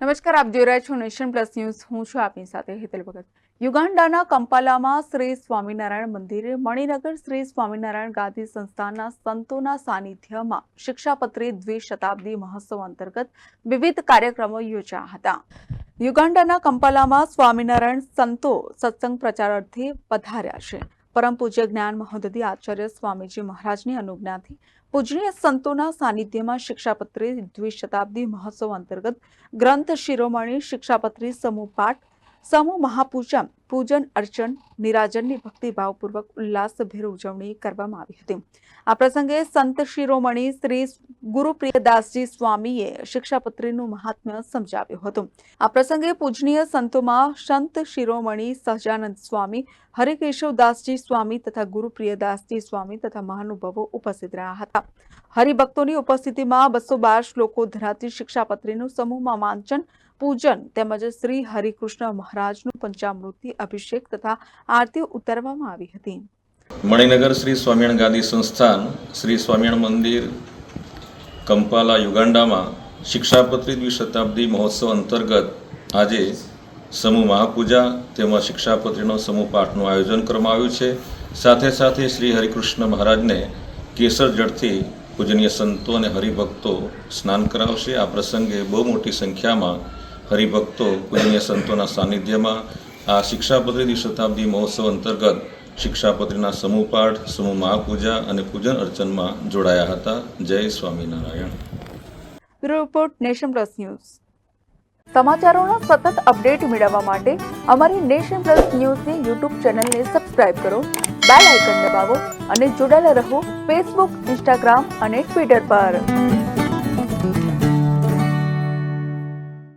નમસ્કાર, આપ જોઈ રહ્યા છો નેશન પ્લસ ન્યૂઝ. હું છું આપની સાથે હેતલ ભગત. યુગાન્ડાના કંપાલામાં શ્રી સ્વામિનારાયણ મંદિરે મણિનગર શ્રી સ્વામિનારાયણ ગાદી સંસ્થાના સંતોના સાનિધ્યમાં શિક્ષાપત્રી દ્વિશતાબ્દી મહોત્સવ અંતર્ગત વિવિધ કાર્યક્રમો યોજાયા હતા. યુગાન્ડાના કંપાલામાં સ્વામિનારાયણ સંતો સત્સંગ પ્રચાર અર્થે પધાર્યા છે. પરમ પૂજ્ય જ્ઞાન મહોદધિ આચાર્ય સ્વામીજી મહારાજની અનુજ્ઞાથી પૂજનીય સંતોના સાનિધ્યમાં શિક્ષાપત્રી દ્વિશતાબ્દી મહોત્સવ અંતર્ગત ગ્રંથ શિરોમણી શિક્ષાપત્રી સમૂહ પાઠ, સમૂહ મહાપૂજા પૂજન, અર્ચન, નિરાજનની ભક્તિભાવપૂર્વક ઉલ્લાસભેર ઉજવણી કરવામાં આવી હતી. આ પ્રસંગે સંત શિરોમણી શ્રી ગુરુપ્રિયદાસજી સ્વામીએ શિક્ષાપત્રીનું મહાત્મ્ય સમજાવ્યું હતું. આ પ્રસંગે પૂજનીય સંતોમાં સંત શિરોમણી સહજાનંદ સ્વામી હરિકેશવદાસજી સ્વામી તથા ગુરુપ્રિયદાસજી સ્વામી તથા મહાનુભાવો ઉપસ્થિત રહ્યા હતા. હરિભક્તોની ઉપસ્થિતિમાં બસો બાર શ્લોકો ધરાવતી શિક્ષાપત્રીનું સમૂહમાં વાંચન, પૂજન તેમજ શ્રી હરિકૃષ્ણ મહારાજનું પંચામૃતિ અભિષેક તથા આરતી ઉતારવામાં આવી હતી. મણિનગર શ્રી સ્વામિનારાયણ ગાદી સંસ્થાન શ્રી સ્વામિનારાયણ મંદિર કંપાલા યુગાન્ડામાં શિક્ષાપત્રી દ્વિશતાબ્દી મહોત્સવ અંતર્ગત આજે સમૂહ મહાપૂજા તેમજ શિક્ષાપત્રીનો સમૂહ પાઠનું આયોજન કરવામાં આવ્યું છે. સાથે સાથે શ્રી હરિકૃષ્ણ મહારાજને કેસર જળથી પૂજનીય સંતો અને હરિભક્તો સ્નાન કરાવશે. આ પ્રસંગે બહુ મોટી સંખ્યામાં હરિભક્તો પૂજનીય સંતોના સાનિધ્યમાં આ શિક્ષાપત્રી દ્વિશતાબ્દી મહોત્સવ અંતર્ગત શિક્ષાપત્રીના સમૂહ પાઠ, સમૂહ મહાપૂજા અને પૂજન અર્ચનમાં જોડાયા હતા. Jai Swaminarayan. Report nation plus news. સમાચારોના સતત અપડેટ મેળવવા માટે અમારી નેશન પ્લસ ન્યૂઝની યુટ્યુબ ચેનલને સબસ્ક્રાઇબ કરો, બેલ આઇકન દબાવો અને જોડાયેલા રહો ફેસબુક, ઇન્સ્ટાગ્રામ અને ટ્વિટર પર.